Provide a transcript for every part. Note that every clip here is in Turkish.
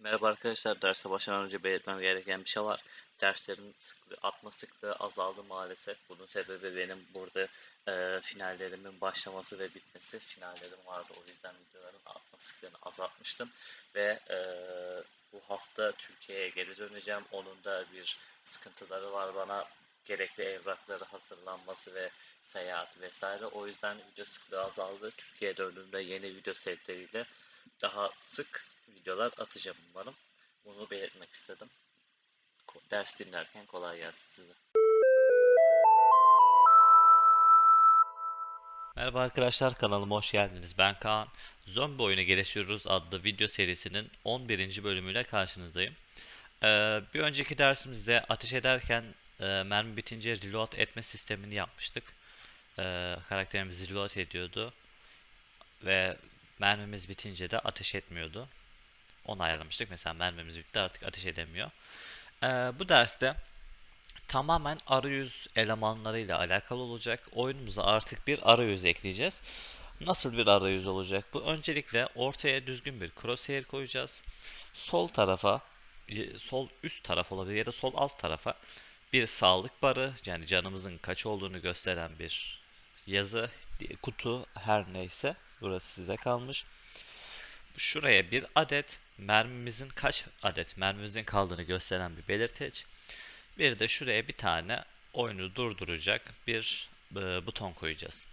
Merhaba arkadaşlar, derse başlamadan önce belirtmem gereken bir şey var. Derslerin sıklığı, atma sıklığı azaldı maalesef. Bunun sebebi benim burada e, finallerimin başlaması ve bitmesi. Finallerim vardı, o yüzden videoların atma sıklığını azaltmıştım. Ve e, bu hafta Türkiye'ye geri döneceğim. Onun da bir sıkıntıları var bana. Gerekli evrakları hazırlanması ve seyahat vesaire. O yüzden video sıklığı azaldı. Türkiye'ye döndüğümde yeni video setleriyle daha sık videolar atacağım umarım. Bunu belirtmek istedim. Ders dinlerken kolay gelsin size. Merhaba arkadaşlar kanalıma hoş geldiniz. Ben Kaan. Zombi oyunu geliştiriyoruz adlı video serisinin 11. bölümüyle karşınızdayım. Ee, bir önceki dersimizde ateş ederken e, mermi bitince reload etme sistemini yapmıştık. Ee, karakterimiz reload ediyordu ve mermimiz bitince de ateş etmiyordu. Onu ayarlamıştık. Mesela mermimiz bitti artık ateş edemiyor. Ee, bu derste tamamen arayüz elemanlarıyla alakalı olacak. Oyunumuza artık bir arayüz ekleyeceğiz. Nasıl bir arayüz olacak bu? Öncelikle ortaya düzgün bir crosshair koyacağız. Sol tarafa, y- sol üst taraf olabilir ya da sol alt tarafa bir sağlık barı yani canımızın kaç olduğunu gösteren bir yazı, kutu her neyse burası size kalmış. Şuraya bir adet mermimizin kaç adet mermimizin kaldığını gösteren bir belirteç. Bir de şuraya bir tane oyunu durduracak bir e, buton koyacağız.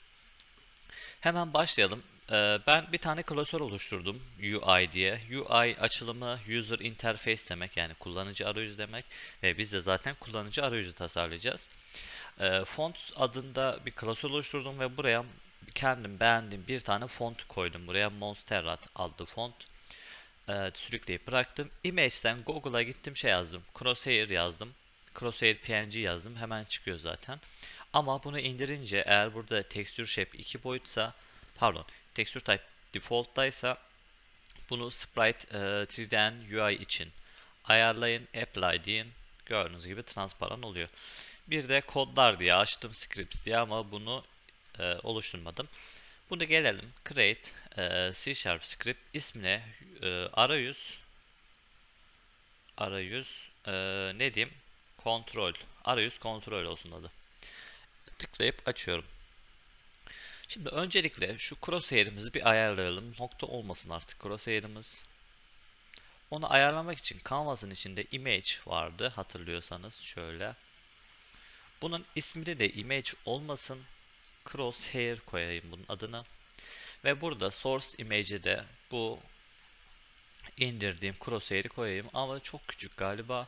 Hemen başlayalım. E, ben bir tane klasör oluşturdum UI diye. UI açılımı User Interface demek yani kullanıcı arayüzü demek ve biz de zaten kullanıcı arayüzü tasarlayacağız. E, font adında bir klasör oluşturdum ve buraya kendim beğendiğim bir tane font koydum. Buraya Monsterrat adlı font e, sürükleyip bıraktım. Image'den Google'a gittim şey yazdım. Crosshair yazdım. Crosshair PNG yazdım. Hemen çıkıyor zaten. Ama bunu indirince eğer burada texture shape 2 boyutsa pardon texture type default'taysa bunu sprite e, 3D'den UI için ayarlayın, apply deyin. Gördüğünüz gibi transparan oluyor. Bir de kodlar diye açtım scripts diye ama bunu e, oluşturmadım. Bunu gelelim create e, C Sharp script ismine e, arayüz arayüz e, ne diyeyim kontrol arayüz kontrol olsun adı. Tıklayıp açıyorum. Şimdi öncelikle şu crosshair'imizi bir ayarlayalım. Nokta olmasın artık crosshair'imiz. Onu ayarlamak için Canvas'ın içinde image vardı hatırlıyorsanız şöyle. Bunun ismini de image olmasın. Crosshair koyayım bunun adına. Ve burada source image'e de bu indirdiğim crosshair'i koyayım. Ama çok küçük galiba.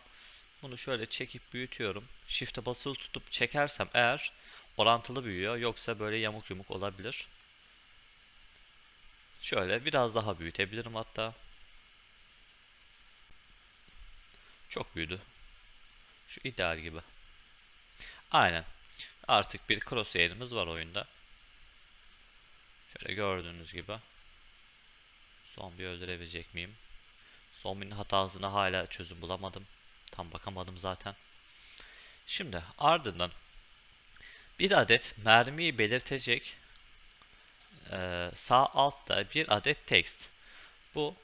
Bunu şöyle çekip büyütüyorum. Shift'e basılı tutup çekersem eğer orantılı büyüyor. Yoksa böyle yamuk yumuk olabilir. Şöyle biraz daha büyütebilirim hatta. Çok büyüdü. Şu ideal gibi. Aynen. Artık bir crosshair'imiz var oyunda. Şöyle gördüğünüz gibi. Zombi öldürebilecek miyim? Zombinin hatasına hala çözüm bulamadım. Tam bakamadım zaten. Şimdi ardından bir adet mermiyi belirtecek e, sağ altta bir adet text. Bu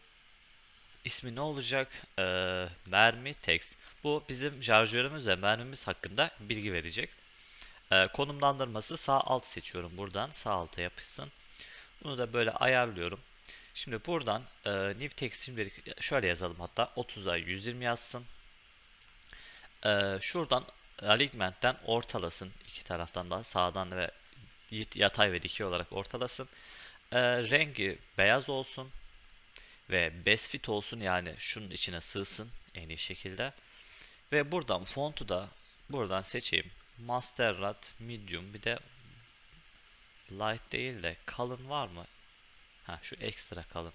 ismi ne olacak? E, mermi text. Bu bizim şarjörümüz ve mermimiz hakkında bilgi verecek. E, konumlandırması sağ alt seçiyorum buradan. Sağ alta yapışsın. Bunu da böyle ayarlıyorum. Şimdi buradan e, new text şöyle yazalım hatta 30'a 120 yazsın. E, şuradan alignment'ten ortalasın. iki taraftan da sağdan ve yatay ve dikey olarak ortalasın. E, rengi beyaz olsun ve best fit olsun yani şunun içine sığsın en iyi şekilde. Ve buradan fontu da buradan seçeyim. Master Rat Medium bir de light değil de kalın var mı? Ha şu ekstra kalın.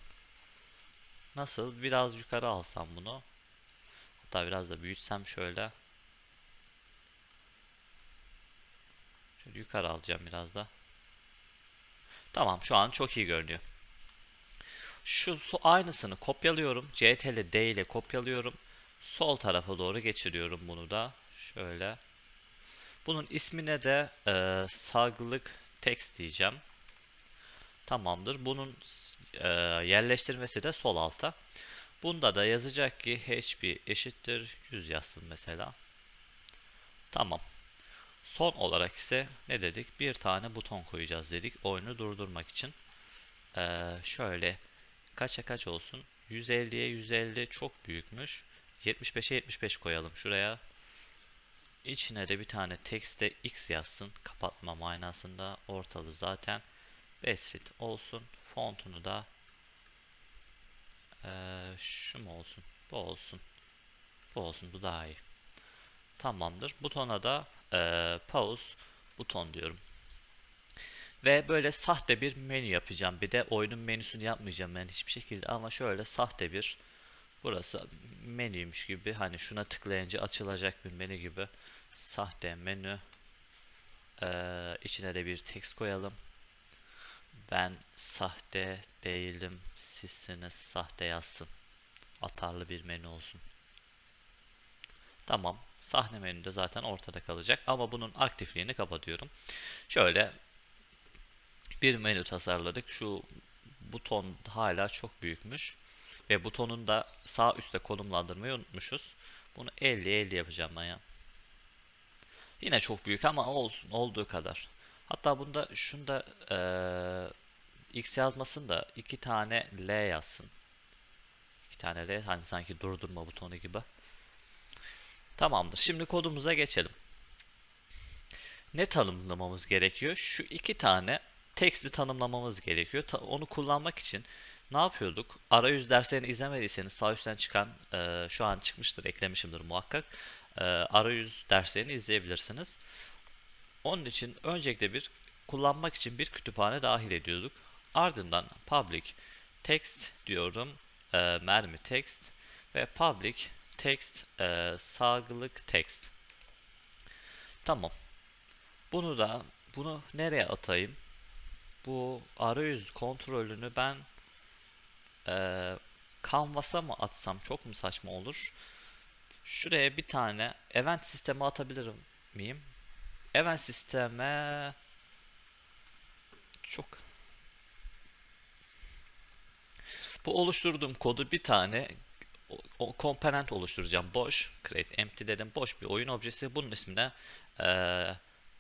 Nasıl? Biraz yukarı alsam bunu. Hatta biraz da büyütsem şöyle. Şöyle yukarı alacağım biraz da. Tamam şu an çok iyi görünüyor. Şu aynısını kopyalıyorum. CTRL D ile kopyalıyorum. Sol tarafa doğru geçiriyorum bunu da. Şöyle. Bunun ismine de e, sağlık text diyeceğim. Tamamdır. Bunun e, yerleştirmesi de sol alta. Bunda da yazacak ki HP eşittir 100 yazsın mesela. Tamam. Son olarak ise ne dedik? Bir tane buton koyacağız dedik oyunu durdurmak için. Ee, şöyle kaça kaç olsun? 150'ye 150 çok büyükmüş. 75'e 75 koyalım şuraya. İçine de bir tane text'e x yazsın. Kapatma manasında ortalı zaten. Best fit olsun. Fontunu da ee, şu mu olsun? Bu olsun. Bu olsun. Bu daha iyi. Tamamdır. Butona da e, pause buton diyorum. Ve böyle sahte bir menü yapacağım. Bir de oyunun menüsünü yapmayacağım ben hiçbir şekilde ama şöyle sahte bir burası menüymüş gibi hani şuna tıklayınca açılacak bir menü gibi sahte menü ee, içine de bir text koyalım. Ben sahte değilim sizsiniz sahte yazsın. Atarlı bir menü olsun. Tamam. Sahne menüde zaten ortada kalacak ama bunun aktifliğini kapatıyorum. Şöyle bir menü tasarladık. Şu buton hala çok büyükmüş. Ve butonun da sağ üstte konumlandırmayı unutmuşuz. Bunu 50-50 yapacağım ben ya. Yine çok büyük ama olsun olduğu kadar. Hatta bunda şunda ee, X yazmasın da iki tane L yazsın. İki tane L hani sanki durdurma butonu gibi. Tamamdır. Şimdi kodumuza geçelim. Ne tanımlamamız gerekiyor? Şu iki tane text'i tanımlamamız gerekiyor. Ta onu kullanmak için ne yapıyorduk? Arayüz derslerini izlemediyseniz sağ üstten çıkan e, şu an çıkmıştır, eklemişimdir muhakkak. E, arayüz derslerini izleyebilirsiniz. Onun için öncelikle bir kullanmak için bir kütüphane dahil ediyorduk. Ardından public text diyorum, e, mermi text ve public text e, sağlık text. Tamam. Bunu da bunu nereye atayım? Bu arayüz kontrolünü ben e, Canvas'a mı atsam çok mu saçma olur? Şuraya bir tane event sistemi atabilir miyim? Event sisteme çok bu oluşturduğum kodu bir tane o komponent oluşturacağım. Boş, create empty dedim. Boş bir oyun objesi. Bunun ismine e,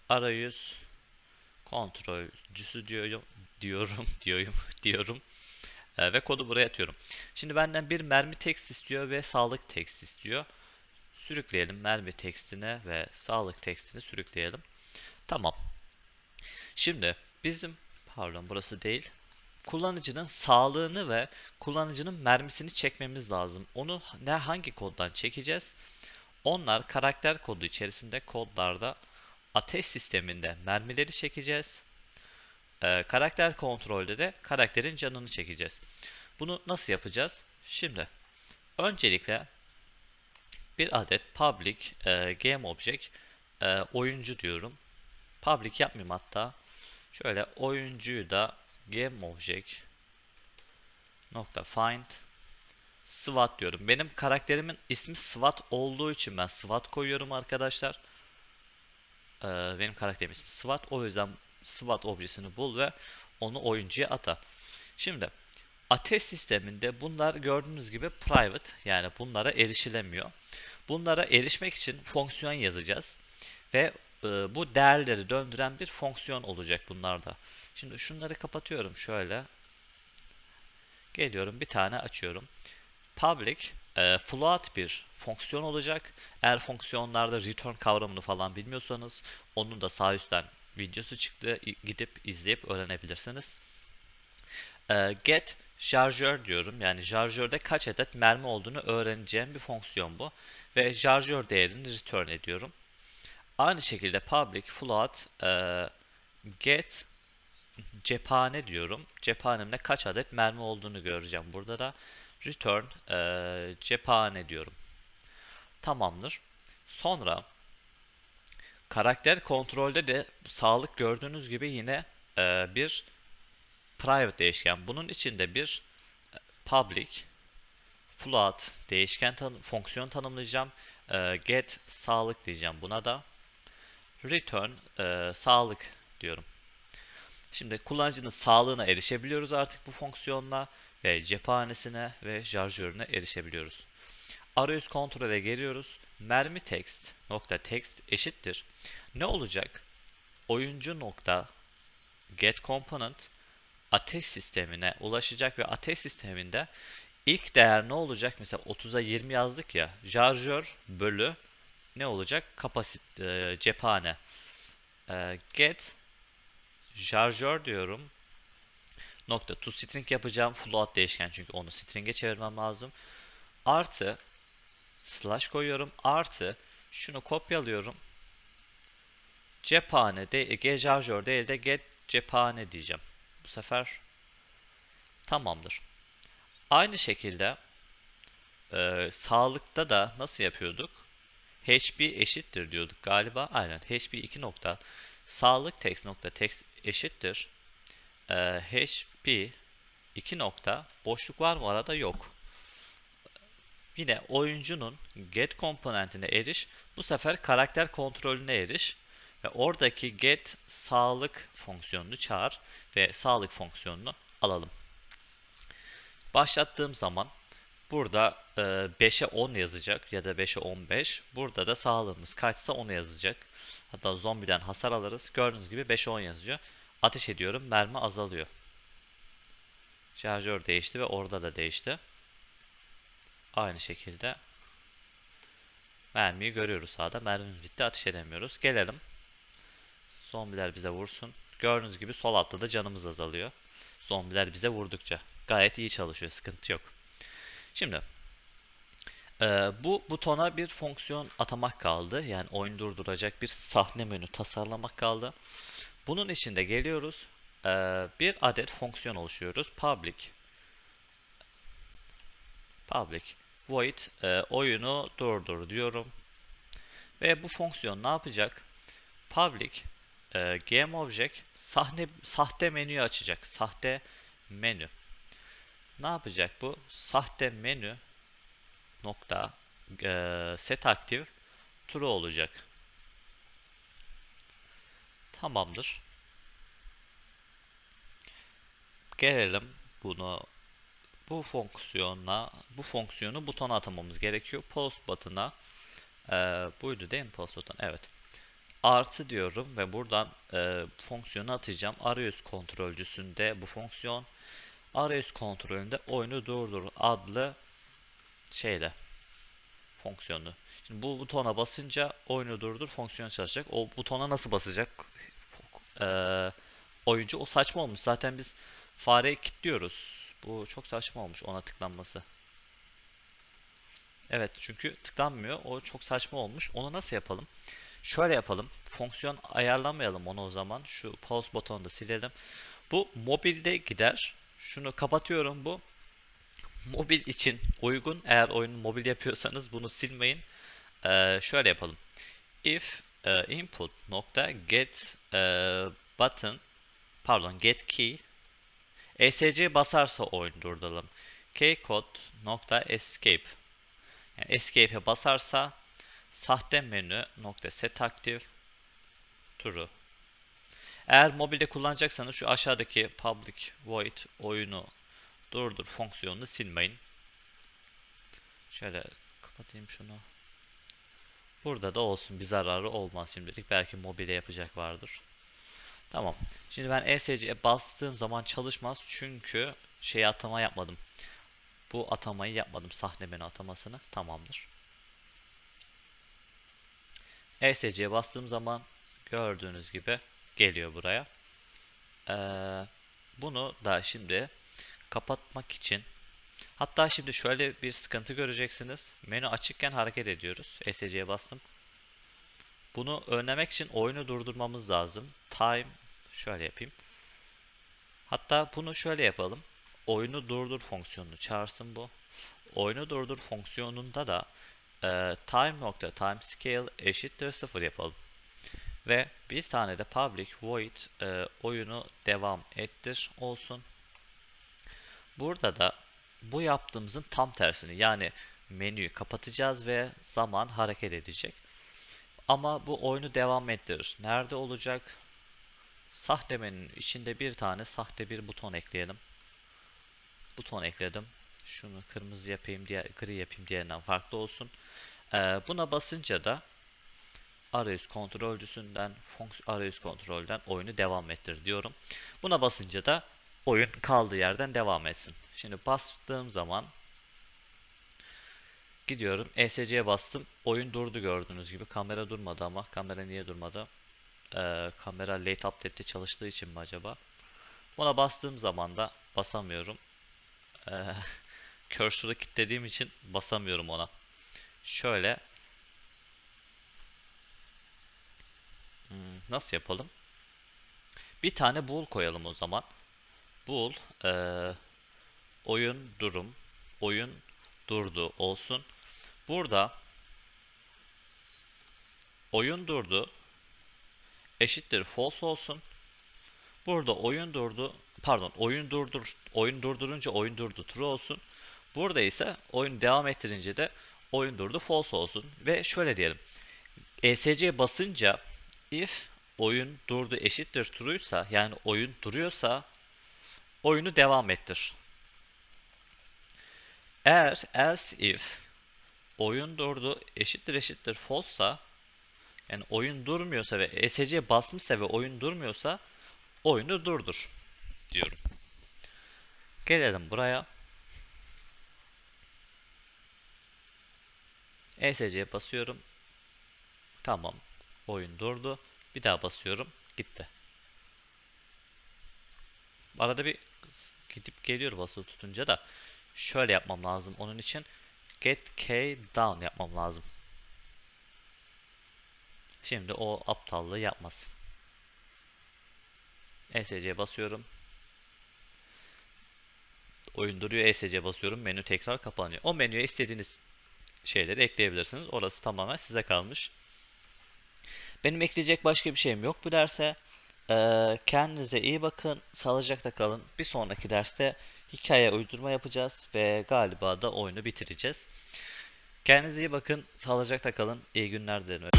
arayüz kontrolcüsü diyorum diyorum diyorum diyorum e, ve kodu buraya atıyorum. Şimdi benden bir mermi text istiyor ve sağlık text istiyor. Sürükleyelim mermi tekstine ve sağlık tekstini sürükleyelim. Tamam. Şimdi bizim pardon burası değil kullanıcının sağlığını ve kullanıcının mermisini çekmemiz lazım. Onu ne hangi koddan çekeceğiz? Onlar karakter kodu içerisinde kodlarda ateş sisteminde mermileri çekeceğiz. Ee, karakter kontrolde de karakterin canını çekeceğiz. Bunu nasıl yapacağız? Şimdi öncelikle bir adet public e, game object e, oyuncu diyorum. Public yapmayayım hatta. Şöyle oyuncuyu da GameObject nokta find SWAT diyorum. Benim karakterimin ismi SWAT olduğu için ben SWAT koyuyorum arkadaşlar. Ee, benim karakterim ismi SWAT. O yüzden SWAT objesini bul ve onu oyuncuya ata. Şimdi ateş sisteminde bunlar gördüğünüz gibi private yani bunlara erişilemiyor. Bunlara erişmek için fonksiyon yazacağız. Ve e, bu değerleri döndüren bir fonksiyon olacak bunlarda. Şimdi şunları kapatıyorum şöyle. Geliyorum bir tane açıyorum. Public e, float bir fonksiyon olacak. Eğer fonksiyonlarda return kavramını falan bilmiyorsanız onun da sağ üstten videosu çıktı. Gidip izleyip öğrenebilirsiniz. E, get şarjör diyorum. Yani şarjörde kaç adet mermi olduğunu öğreneceğim bir fonksiyon bu. Ve şarjör değerini return ediyorum. Aynı şekilde public float e, get cephane diyorum. Cephanemde kaç adet mermi olduğunu göreceğim. Burada da return e, cephane diyorum. Tamamdır. Sonra karakter kontrolde de sağlık gördüğünüz gibi yine e, bir private değişken. Bunun içinde bir e, public float değişken tan fonksiyon tanımlayacağım. E, get sağlık diyeceğim buna da. Return e, sağlık diyorum. Şimdi kullanıcının sağlığına erişebiliyoruz artık bu fonksiyonla ve cephanesine ve şarjörüne erişebiliyoruz. Arayüz kontrole geliyoruz. Mermi text nokta text eşittir. Ne olacak? Oyuncu nokta get component ateş sistemine ulaşacak ve ateş sisteminde ilk değer ne olacak? Mesela 30'a 20 yazdık ya. Şarjör bölü ne olacak? Kapasit e, cephane. E, get şarjör diyorum. Nokta to string yapacağım. Float değişken çünkü onu string'e çevirmem lazım. Artı slash koyuyorum. Artı şunu kopyalıyorum. Cephane de get şarjör değil de get cephane diyeceğim. Bu sefer tamamdır. Aynı şekilde e, sağlıkta da nasıl yapıyorduk? HB eşittir diyorduk galiba. Aynen. HB 2 nokta sağlık text nokta text eşittir. E, HB 2 nokta boşluk var mı arada? Yok. Yine oyuncunun get komponentine eriş. Bu sefer karakter kontrolüne eriş. Ve oradaki get sağlık fonksiyonunu çağır ve sağlık fonksiyonunu alalım. Başlattığım zaman burada e, 5'e 10 yazacak ya da 5'e 15. Burada da sağlığımız kaçsa onu yazacak. Hatta zombiden hasar alırız. Gördüğünüz gibi 5'e 10 yazıyor. Ateş ediyorum mermi azalıyor. Şarjör değişti ve orada da değişti. Aynı şekilde mermiyi görüyoruz sağda. Mermimiz bitti ateş edemiyoruz. Gelelim. Zombiler bize vursun. Gördüğünüz gibi sol altta da canımız azalıyor. Zombiler bize vurdukça. Gayet iyi çalışıyor. Sıkıntı yok. Şimdi e, bu butona bir fonksiyon atamak kaldı. Yani oyun durduracak bir sahne menü tasarlamak kaldı. Bunun içinde geliyoruz. E, bir adet fonksiyon oluşuyoruz. Public public void e, oyunu durdur diyorum. Ve bu fonksiyon ne yapacak? Public e, GameObject sahne sahte menüyü açacak. Sahte menü. Ne yapacak bu? Sahte menü nokta e, set active true olacak. Tamamdır. Gelelim bunu bu fonksiyona bu fonksiyonu butona atamamız gerekiyor. Post button'a e, buydu değil mi post button? Evet. Artı diyorum ve buradan e, fonksiyonu atacağım. Arayüz kontrolcüsünde bu fonksiyon arayüz kontrolünde oyunu durdur adlı şeyle fonksiyonu. Şimdi bu butona basınca oyunu durdur fonksiyonu çalışacak. O butona nasıl basacak? Ee, oyuncu o saçma olmuş. Zaten biz fareyi kilitliyoruz. Bu çok saçma olmuş ona tıklanması. Evet çünkü tıklanmıyor. O çok saçma olmuş. Onu nasıl yapalım? Şöyle yapalım. Fonksiyon ayarlamayalım onu o zaman. Şu pause butonunu da silelim. Bu mobilde gider. Şunu kapatıyorum bu. Mobil için uygun. Eğer oyunu mobil yapıyorsanız bunu silmeyin. Ee, şöyle yapalım. If e, input nokta get e, button pardon get key ESC basarsa oyun durduralım. Kcode nokta escape yani escape'e basarsa sahte menü nokta set active true. Eğer mobilde kullanacaksanız şu aşağıdaki public void oyunu durdur fonksiyonunu silmeyin. Şöyle kapatayım şunu. Burada da olsun bir zararı olmaz şimdilik. Belki mobile yapacak vardır. Tamam. Şimdi ben ESC'ye bastığım zaman çalışmaz çünkü şey atama yapmadım. Bu atamayı yapmadım. Sahne menü atamasını. Tamamdır. ESC'ye bastığım zaman gördüğünüz gibi geliyor buraya. Ee, bunu da şimdi kapatmak için hatta şimdi şöyle bir sıkıntı göreceksiniz. Menü açıkken hareket ediyoruz. ESC'ye bastım. Bunu önlemek için oyunu durdurmamız lazım. Time şöyle yapayım. Hatta bunu şöyle yapalım. Oyunu durdur fonksiyonunu çağırsın bu. Oyunu durdur fonksiyonunda da e, time nokta time scale eşittir 0 yapalım. Ve bir tane de public void e, oyunu devam ettir olsun. Burada da bu yaptığımızın tam tersini yani menüyü kapatacağız ve zaman hareket edecek. Ama bu oyunu devam ettirir. Nerede olacak? Sahte menünün içinde bir tane sahte bir buton ekleyelim. buton ekledim. Şunu kırmızı yapayım diye gri yapayım diğerinden farklı olsun. Ee, buna basınca da arayüz kontrolcüsünden arayüz kontrolden oyunu devam ettir diyorum. Buna basınca da oyun kaldığı yerden devam etsin. Şimdi bastığım zaman gidiyorum ESC'ye bastım. Oyun durdu gördüğünüz gibi. Kamera durmadı ama kamera niye durmadı? Ee, kamera late update'te çalıştığı için mi acaba? Buna bastığım zaman da basamıyorum. Ee, cursor'ı kilitlediğim için basamıyorum ona. Şöyle Hmm, nasıl yapalım? Bir tane bool koyalım o zaman. Bool eee, oyun durum oyun durdu olsun. Burada oyun durdu eşittir false olsun. Burada oyun durdu pardon oyun durdur oyun durdurunca oyun durdu true olsun. Burada ise oyun devam ettirince de oyun durdu false olsun ve şöyle diyelim. ESC basınca if oyun durdu eşittir true'ysa yani oyun duruyorsa oyunu devam ettir. Eğer else if oyun durdu eşittir eşittir false'sa yani oyun durmuyorsa ve ESC basmışsa ve oyun durmuyorsa oyunu durdur diyorum. Gelelim buraya. ESC'ye basıyorum. Tamam. Oyun durdu. Bir daha basıyorum. Gitti. Arada bir gidip geliyor basılı tutunca da şöyle yapmam lazım. Onun için get k down yapmam lazım. Şimdi o aptallığı yapmaz. ESC'ye basıyorum. Oyun duruyor. ESC basıyorum. Menü tekrar kapanıyor. O menüye istediğiniz şeyleri ekleyebilirsiniz. Orası tamamen size kalmış. Benim ekleyecek başka bir şeyim yok bu derse. Ee, kendinize iyi bakın. Sağlıcakla kalın. Bir sonraki derste hikaye uydurma yapacağız ve galiba da oyunu bitireceğiz. Kendinize iyi bakın. Sağlıcakla kalın. İyi günler dilerim.